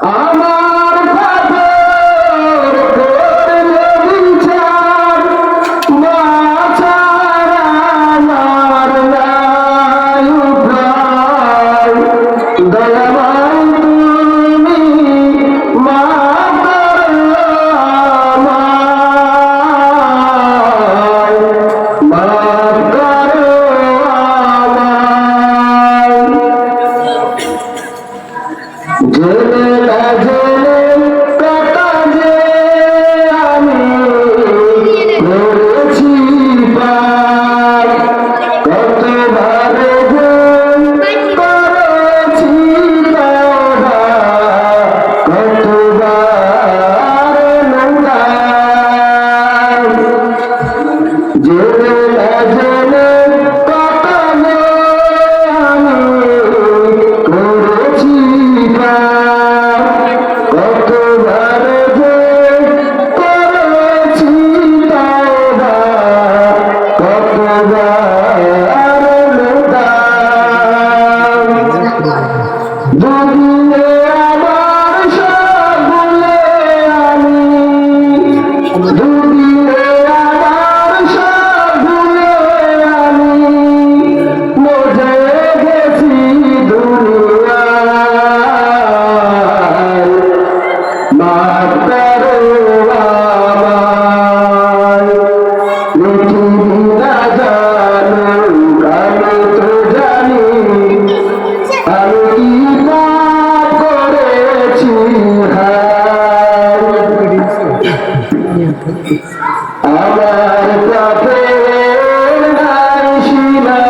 আমার I do. কতবার আমার কাপের নাই